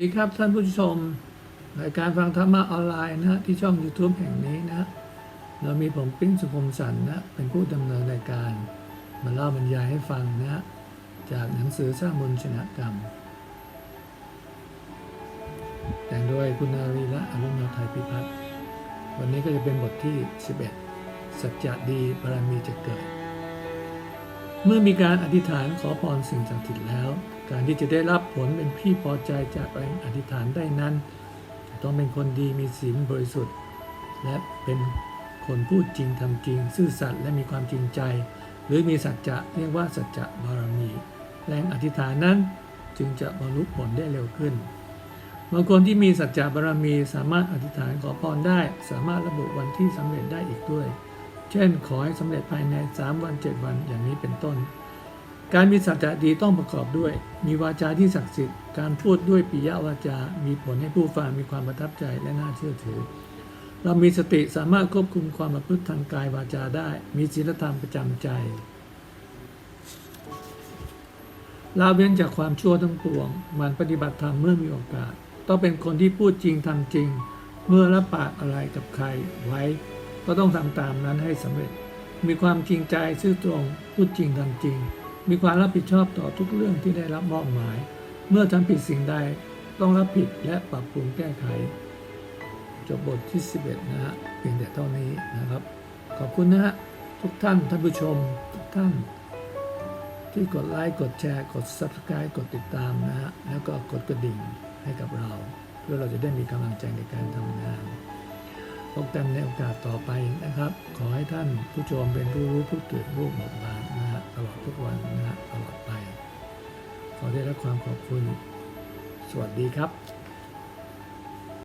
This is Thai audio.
สวัสดีครับท่านผู้ชมรายการฟังธรรมะออนไลน์นะที่ช่อง YouTube แห่งนี้นะเรามีผมปิ้งสุขมสันนะเป็นผู้ดำเนินรายการ มาเล่าบรรยายให้ฟังนะจากหนังสือสร้างบุญชนะกรรม แต่งโดยคุณนารีละอรุณาไทยพิพัฒน์วันนี้ก็จะเป็นบทที่ 11 สัจจะดีบารมีจะเกิด เมื่อมีการอธิษฐานขอพรสิ่งศักดิ์สิทธิ์แล้ว การที่จะได้รับผลเป็นที่พอใจจากแรงอธิษฐานได้นั้น ต้องเป็นคนดีมีศีลบริสุทธิ์ และเป็นคนพูดจริงทำจริง ซื่อสัตย์และมีความจริงใจ หรือมีสัจจะเรียกว่าสัจจะบารมี แรงอธิษฐานนั้นจึงจะบรรลุผลได้เร็วขึ้นบางคนที่มีสัจจะบารมีสามารถอธิษฐานขอพรได้ สามารถระบุวันที่สำเร็จได้อีกด้วย เช่น ขอให้สำเร็จภายใน 3 วัน 7 วันอย่างนี้เป็นต้น การมีสัจจะดีต้องประกอบด้วย มีวาจาที่ศักดิ์สิทธิ์ การพูดด้วยปิยวาจา มีผลให้ผู้ฟังมีความประทับใจและน่าเชื่อถือ เรามีสติสามารถควบคุมความประพฤติทางกายวาจาได้ มีศีลธรรมประจำใจลาเว้นจากความชั่วทั้งปวงหมันปฏิบัติธรรมเมื่อมีโอกาส ต้องเป็นคนที่พูดจริงทำจริง เมื่อรับปากอะไรกับใครไว้ ก็ต้องทำตามนั้นให้สำเร็จ มีความจริงใจซื่อตรงพูดจริงทำจริง มีความรับผิดชอบต่อทุกเรื่องที่ได้รับมอบหมาย เมื่อทำผิดสิ่งใดต้องรับผิดและปรับปรุงแก้ไข จบบทที่ 11 นะฮะเพียงแต่เท่านี้นะครับ ขอบคุณนะฮะทุกท่านท่านผู้ชมทุกท่านที่กดไลค์กดแชร์ กด Subscribe กดติดตามนะฮะ แล้วก็กดกระดิ่งให้กับเรา เพื่อเราจะได้มีกำลังใจในการทำงาน พบกันในโอกาสต่อไปนะครับ ขอให้ท่านผู้ชมเป็นผู้รู้ผู้ตื่นรู้หมดบานนะฮะตลอดทุกวันนะฮะตลอดไป ขอได้รับความขอบคุณ สวัสดีครับ